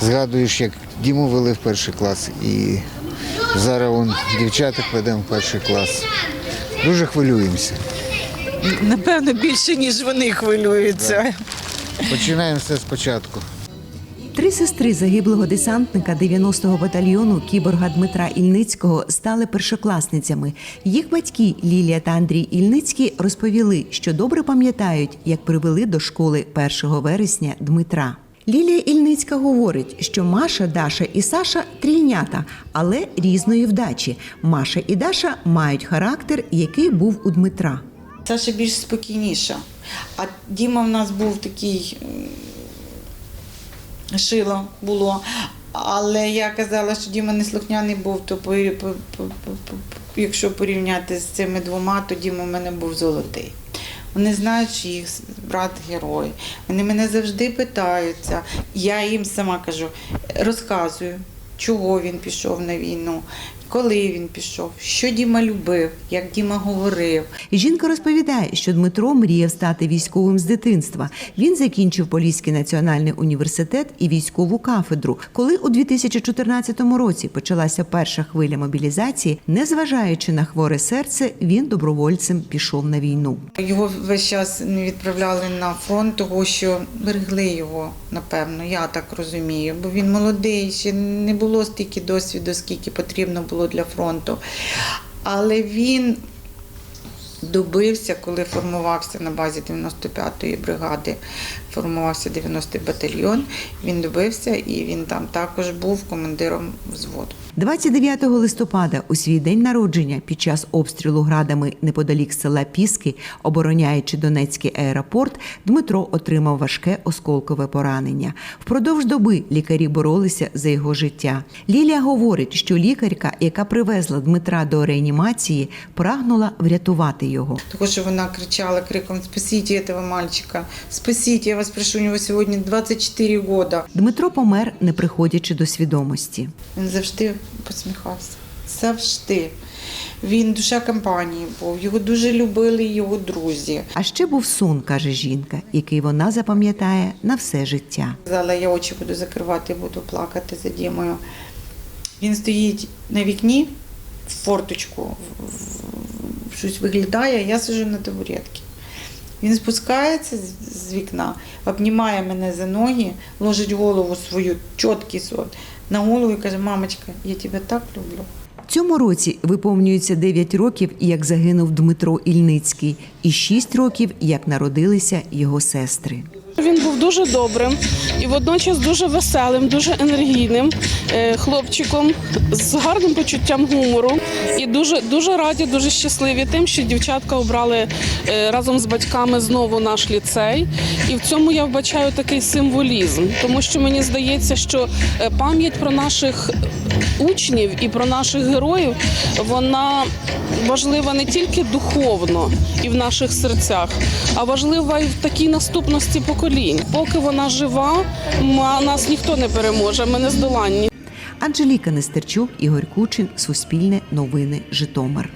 Згадуєш, як Діму вели в перший клас і зараз вон дівчаток ведемо в перший клас. Дуже хвилюємося. Напевно, більше, ніж вони хвилюються. Починаємо все спочатку. Три сестри загиблого десантника 90-го батальйону кіборга Дмитра Ільницького стали першокласницями. Їх батьки Лілія та Андрій Ільницькі розповіли, що добре пам'ятають, як привели до школи 1 вересня Дмитра. Лілія Ільницька говорить, що Маша, Даша і Саша трійнята, але різної вдачі. Маша і Даша мають характер, який був у Дмитра. Саша більш спокійніша. А Діма в нас був такий шило було. Але я казала, що Діма не слухняний був, то якщо порівняти з цими двома, то Діма в мене був золотий. Вони знають, що їх брат герой. Вони мене завжди питаються. Я їм сама кажу, розказую, чого він пішов на війну, коли він пішов, що Діма любив, як Діма говорив. Жінка розповідає, що Дмитро мріяв стати військовим з дитинства. Він закінчив Поліський національний університет і військову кафедру. Коли у 2014 році почалася перша хвиля мобілізації, незважаючи на хворе серце, він добровольцем пішов на війну. Його весь час не відправляли на фронт, того що берегли його, напевно, я так розумію. Бо він молодий, ще не було стільки досвіду, скільки потрібно було для фронту. Але він добився, коли формувався на базі 95-ї бригади, формувався 90-й батальйон. Він добився і він там також був командиром взводу. 29 листопада, у свій день народження, під час обстрілу градами неподалік села Піски, обороняючи Донецький аеропорт, Дмитро отримав важке осколкове поранення. Впродовж доби лікарі боролися за його життя. Лілія говорить, що лікарка, яка привезла Дмитра до реанімації, прагнула врятувати його. Тому що вона кричала криком «Спасіть цього мальчика! Спасіть, я вас прошу, у нього сьогодні 24 роки. Дмитро помер, не приходячи до свідомості. Він завжди посміхався. Завжди. Він душа компанії був. Його дуже любили його друзі. А ще був сон, каже жінка, який вона запам'ятає на все життя. Казала, я очі буду закривати, буду плакати за Дімою. Він стоїть на вікні в форточку, щось виглядає, я сижу на табуретці. Він спускається з вікна, обнімає мене за ноги, ложить голову свою, чіткий сон, на голову і каже, мамочка, я тебе так люблю. Цьому році виповнюється 9 років, як загинув Дмитро Ільницький, і 6 років, як народилися його сестри. Він був дуже добрим і водночас дуже веселим, дуже енергійним е, хлопчиком з гарним почуттям гумору. І дуже дуже раді, дуже щасливі тим, що дівчатка обрали е, разом з батьками знову наш ліцей. І в цьому я вбачаю такий символізм, тому що мені здається, що е, пам'ять про наших учнів і про наших героїв вона важлива не тільки духовно і в наших серцях, а важлива і в такій наступності поколінь. Поки вона жива, нас ніхто не переможе. Ми не здоланні. Анжеліка Нестерчук, Ігор Кучин, Суспільне новини, Житомир.